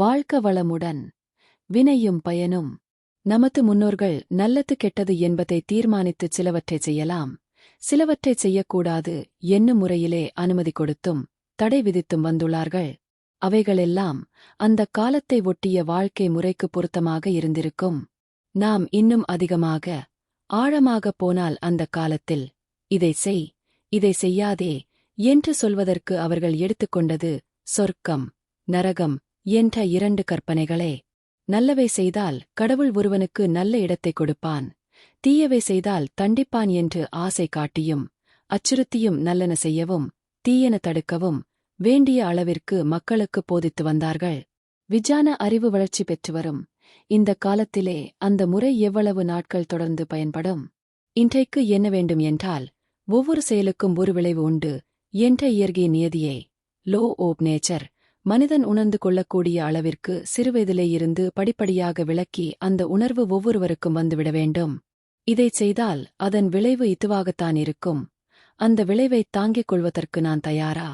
வாழ்க்க வளமுடன். வினையும் பயனும். நமது முன்னோர்கள் நல்லது கெட்டது என்பதை தீர்மானித்து சிலவற்றைச் செய்யலாம். சிலவற்றைச் செய்யக்கூடாது என்னும் முறையிலே அனுமதி கொடுத்தும் தடை விதித்தும் வந்துள்ளார்கள். அவைகளெல்லாம் அந்த காலத்தை ஒட்டிய வாழ்க்கை முறைக்கு பொருத்தமாக இருந்திருக்கும். நாம் இன்னும் அதிகமாக ஆழமாகப் போனால் அந்த காலத்தில் இதை செய் இதை செய்யாதே என்று சொல்வதற்கு அவர்கள் எடுத்துக்கொண்டது சொர்க்கம் நரகம் என்ற இரண்டு கற்பனைகளே. நல்லவை செய்தால் கடவுள் ஒருவனுக்கு நல்ல இடத்தை கொடுப்பான். தீயவை செய்தால் தண்டிப்பான் என்று ஆசை காட்டியும் அச்சுறுத்தியும் நல்லன செய்யவும் தீயன தடுக்கவும் வேண்டிய அளவிற்கு மக்களுக்கு போதித்து வந்தார்கள். விஜான அறிவு வளர்ச்சி பெற்று வரும். இந்த காலத்திலே அந்த முறை எவ்வளவு நாட்கள் தொடர்ந்து பயன்படும்? இன்றைக்கு என்ன வேண்டும் என்றால் ஒவ்வொரு செயலுக்கும் ஒரு விளைவு உண்டு என்ற இயற்கை நியதியை. லோ ஓப் நேச்சர் மனிதன் உணர்ந்து கொள்ளக்கூடிய அளவிற்கு சிறுவயதிலே இருந்து படிப்படியாக விளக்கி அந்த உணர்வு ஒவ்வொருவருக்கும் வந்துவிட வேண்டும். இதைச் செய்தால் அதன் விளைவு இதுவாகத்தான் இருக்கும். அந்த விளைவைத் தாங்கிக் கொள்வதற்கு நான் தயாரா?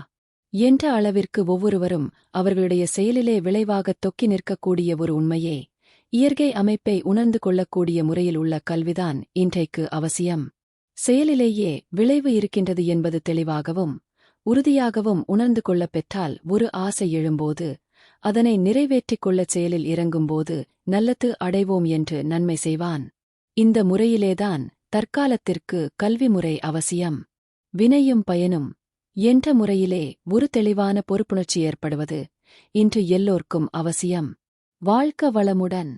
என்ற அளவிற்கு ஒவ்வொருவரும் அவர்களுடைய செயலிலே விளைவாகத் தொக்கி நிற்கக்கூடிய ஒரு உண்மையே. இயற்கை அமைப்பை உணர்ந்து கொள்ளக்கூடிய முறையில் உள்ள கல்விதான் இன்றைக்கு அவசியம். செயலிலேயே விளைவு இருக்கின்றது என்பது தெளிவாகவும் உறுதியாகவும் உணர்ந்து கொள்ளப் பெற்றால் ஒரு ஆசை எழும்போது அதனை நிறைவேற்றிக் கொள்ளச் செயலில் இறங்கும்போது நல்லது அடைவோம் என்று நன்மை செய்வான். இந்த முறையிலேதான் தற்காலத்திற்கு கல்வி முறை அவசியம். வினையும் பயனும். என்ற முறையிலே ஒரு தெளிவான பொறுப்புணர்ச்சி ஏற்படுவது இன்று எல்லோர்க்கும் அவசியம். வாழ்க்க வளமுடன்.